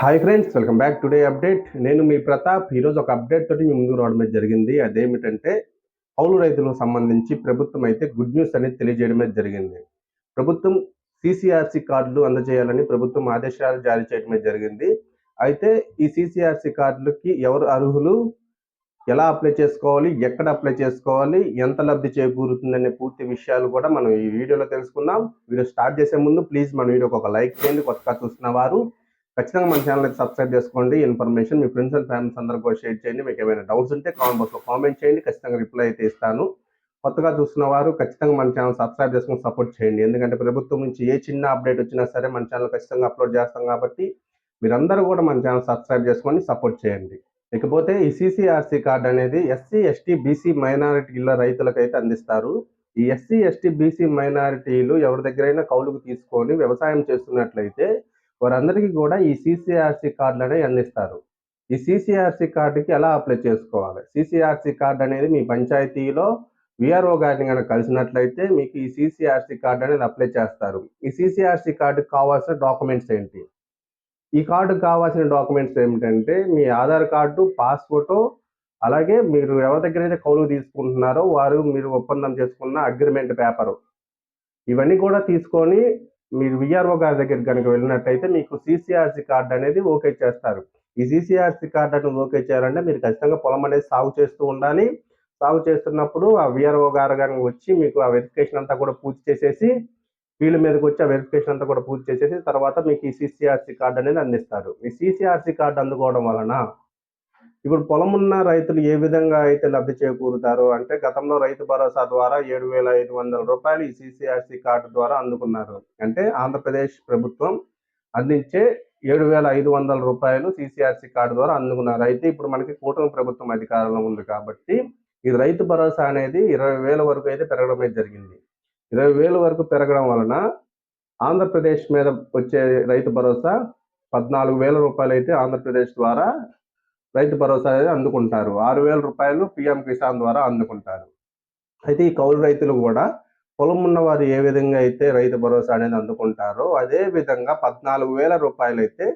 Hi friends welcome back today update నేను మీ ప్రతాప్. ఈరోజు ఒక అప్డేట్ తోటి మీ ముందుకు రావడం జరిగింది. అదేమిటంటే కౌలు రైతులకు సంబంధించి ప్రభుత్వం అయితే గుడ్ న్యూస్ అనేది తెలియజేయడమే జరిగింది. ప్రభుత్వం సిసిఆర్సి కార్డులు అందజేయాలని ప్రభుత్వం ఆదేశాలు జారీ చేయడమే జరిగింది. అయితే ఈ సిసిఆర్సి కార్డులకి ఎవరు అర్హులు? ఎలా అప్లై చేసుకోవాలి? ఎక్కడ అప్లై చేసుకోవాలి? ఎంత లబ్ధి చేకూరుతుందనే పూర్తి విషయాలు కూడా మనం ఈ వీడియోలో తెలుసుకుందాం. వీడియో స్టార్ట్ చేసే ముందు ప్లీజ్ మన వీడియోకి ఒక లైక్ చేయండి. కొత్తగా చూస్తున్న వారు ఖచ్చితంగా మన ఛానల్కి సబ్స్క్రైబ్ చేసుకోండి. ఇన్ఫర్మేషన్ మీ ఫ్రెండ్స్ అండ్ ఫ్యామిలీస్ అందరూ కూడా షేర్ చేయండి. మీకు ఏమైనా డౌట్స్ ఉంటే కామెంట్ బాక్స్లో కామెంట్ చేయండి. ఖచ్చితంగా రిప్లై అయితే ఇస్తాను. కొత్తగా చూస్తున్న వారు ఖచ్చితంగా మన ఛానల్ సబ్స్క్రైబ్ చేసుకుని సపోర్ట్ చేయండి. ఎందుకంటే ప్రభుత్వం నుంచి ఏ చిన్న అప్డేట్ వచ్చినా సరే మన ఛానల్ ఖచ్చితంగా అప్లోడ్ చేస్తాం కాబట్టి మీరందరూ కూడా మన ఛానల్ సబ్స్క్రైబ్ చేసుకొని సపోర్ట్ చేయండి. ఇకపోతే ఈ సిసిఆర్సి కార్డు అనేది ఎస్సీ ఎస్టీ బీసీ మైనారిటీల రైతులకైతే అందిస్తారు. ఈ ఎస్సీ ఎస్టీ బీసీ మైనారిటీలు ఎవరి దగ్గరైనా కౌలుకు తీసుకొని వ్యవసాయం చేస్తున్నట్లయితే వారందరికీ కూడా ఈ సీసీఆర్సీ కార్డులు అనేవి అందిస్తారు. ఈ సీసీఆర్సీ కార్డుకి ఎలా అప్లై చేసుకోవాలి? సిసిఆర్సి కార్డు అనేది మీ పంచాయతీలో విఆర్ఓ గారిని కనుక కలిసినట్లయితే మీకు ఈ సీసీఆర్సీ కార్డు అనేది అప్లై చేస్తారు. ఈ సీసీఆర్సీ కార్డుకి కావాల్సిన డాక్యుమెంట్స్ ఏంటి? ఈ కార్డు కావాల్సిన డాక్యుమెంట్స్ ఏమిటంటే మీ ఆధార్ కార్డు పాస్పోర్టు అలాగే మీరు ఎవరి దగ్గర అయితే కౌలు తీసుకుంటున్నారో వారు మీరు ఒప్పందం చేసుకున్న అగ్రిమెంట్ పేపరు. ఇవన్నీ కూడా తీసుకొని మీరు విఆర్ఓ గారి దగ్గర కనుక వెళ్ళినట్టయితే మీకు సిసిఆర్సి కార్డు అనేది ఓకే చేస్తారు. ఈ సిసిఆర్సి కార్డు అనేది ఓకే చేయాలంటే మీరు ఖచ్చితంగా పొలం అనేది సాగు చేస్తూ ఉండాలి. సాగు చేస్తున్నప్పుడు ఆ విఆర్ఓ గారు కనుక వచ్చి మీకు ఆ వెరిఫికేషన్ అంతా కూడా పూర్తి చేసేసి వీళ్ళ మీదకి వచ్చి ఆ వెరిఫికేషన్ అంతా కూడా పూర్తి చేసేసి తర్వాత మీకు ఈ సిసిఆర్సి కార్డు అనేది అందిస్తారు. ఈ సిసిఆర్సి కార్డు అందుకోవడం వలన ఇప్పుడు పొలం ఉన్న రైతులు ఏ విధంగా అయితే లబ్ధి చేకూరుతారు అంటే గతంలో రైతు భరోసా ద్వారా ఏడు వేల ఐదు వందల రూపాయలు ఈ సిసిఆర్సి కార్డు ద్వారా అందుకున్నారు. అంటే ఆంధ్రప్రదేశ్ ప్రభుత్వం అందించే ఏడు వేల ఐదు వందల రూపాయలు సిసిఆర్సి కార్డు ద్వారా అందుకున్నారు. అయితే ఇప్పుడు మనకి కూటమి ప్రభుత్వం అధికారంలో ఉంది కాబట్టి ఈ రైతు భరోసా అనేది ఇరవై వేల వరకు అయితే పెరగడమే జరిగింది. ఇరవై వేల వరకు పెరగడం వలన ఆంధ్రప్రదేశ్ మీద వచ్చే రైతు భరోసా పద్నాలుగు వేల రూపాయలు అయితే ఆంధ్రప్రదేశ్ ద్వారా రైతు భరోసా అనేది అందుకుంటారు. ఆరు వేల రూపాయలు పిఎం కిసాన్ ద్వారా అందుకుంటారు. అయితే ఈ కౌలు రైతులు కూడా పొలం ఉన్నవారు ఏ విధంగా అయితే రైతు భరోసా అనేది అందుకుంటారో అదే విధంగా పద్నాలుగు వేల రూపాయలు అయితే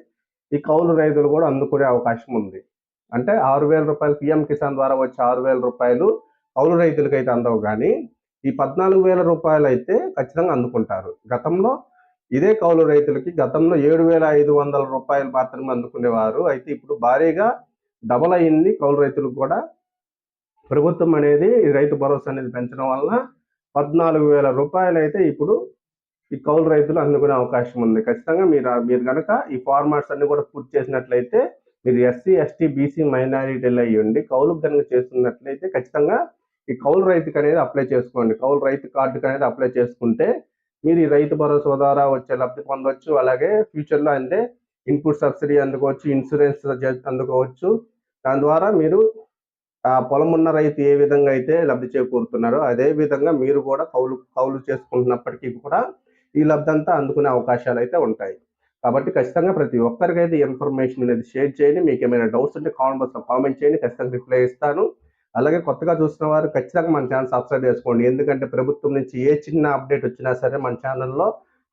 ఈ కౌలు రైతులు కూడా అందుకునే అవకాశం ఉంది. అంటే ఆరు వేల రూపాయలు పిఎం కిసాన్ ద్వారా వచ్చే ఆరు వేల రూపాయలు కౌలు రైతులకు అయితే అందవు కానీ ఈ పద్నాలుగు వేల రూపాయలు అయితే ఖచ్చితంగా అందుకుంటారు. గతంలో ఇదే కౌలు రైతులకి గతంలో ఏడు వేల ఐదు వందల రూపాయలు మాత్రమే అందుకునేవారు. అయితే ఇప్పుడు భారీగా డబల్ అయింది. కౌలు రైతులకు కూడా ప్రభుత్వం అనేది ఈ రైతు భరోసా అనేది పెంచడం వలన పద్నాలుగు వేల రూపాయలు అయితే ఇప్పుడు ఈ కౌలు రైతులు అందుకునే అవకాశం ఉంది. ఖచ్చితంగా మీరు మీరు కనుక ఈ ఫార్మాట్స్ అన్ని కూడా పూర్తి చేసినట్లయితే మీరు ఎస్సీ ఎస్టీ బీసీ మైనారిటీలు అయ్యండి కౌలుకు కనుక చేస్తున్నట్లయితే ఖచ్చితంగా ఈ కౌలు రైతుకి అనేది అప్లై చేసుకోండి. కౌలు రైతు కార్డుకి అనేది అప్లై చేసుకుంటే మీరు ఈ రైతు భరోసా ద్వారా వచ్చే లబ్ధి పొందవచ్చు. అలాగే ఫ్యూచర్లో అంటే ఇన్పుట్ సబ్సిడీ అందుకోవచ్చు ఇన్సూరెన్స్ అందుకోవచ్చు. దాని ద్వారా మీరు ఆ పొలం ఉన్న రైతు ఏ విధంగా అయితే లబ్ధి చేకూరుతున్నారో అదే విధంగా మీరు కూడా కౌలు కౌలు చేసుకుంటున్నప్పటికీ కూడా ఈ లబ్ధి అంతా అందుకునే అవకాశాలు అయితే ఉంటాయి. కాబట్టి ఖచ్చితంగా ప్రతి ఒక్కరికైతే ఇన్ఫర్మేషన్ అనేది షేర్ చేయండి. మీకు ఏమైనా డౌట్స్ ఉంటే కామెంట్ బాక్స్లో కామెంట్ చేయండి. ఖచ్చితంగా రిప్లై ఇస్తాను. అలాగే కొత్తగా చూసిన వారు ఖచ్చితంగా మన ఛానల్ సబ్స్క్రైబ్ చేసుకోండి. ఎందుకంటే ప్రభుత్వం నుంచి ఏ చిన్న అప్డేట్ వచ్చినా సరే మన ఛానల్లో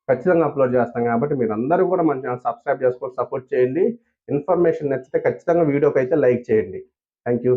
ఖచ్చితంగా అప్లోడ్ చేస్తాం. కాబట్టి మీరు అందరూ కూడా మన ఛానల్ సబ్స్క్రైబ్ చేసుకొని సపోర్ట్ చేయండి. ఇన్ఫర్మేషన్ నచ్చితే ఖచ్చితంగా వీడియోకి అయితే లైక్ చేయండి. Thank you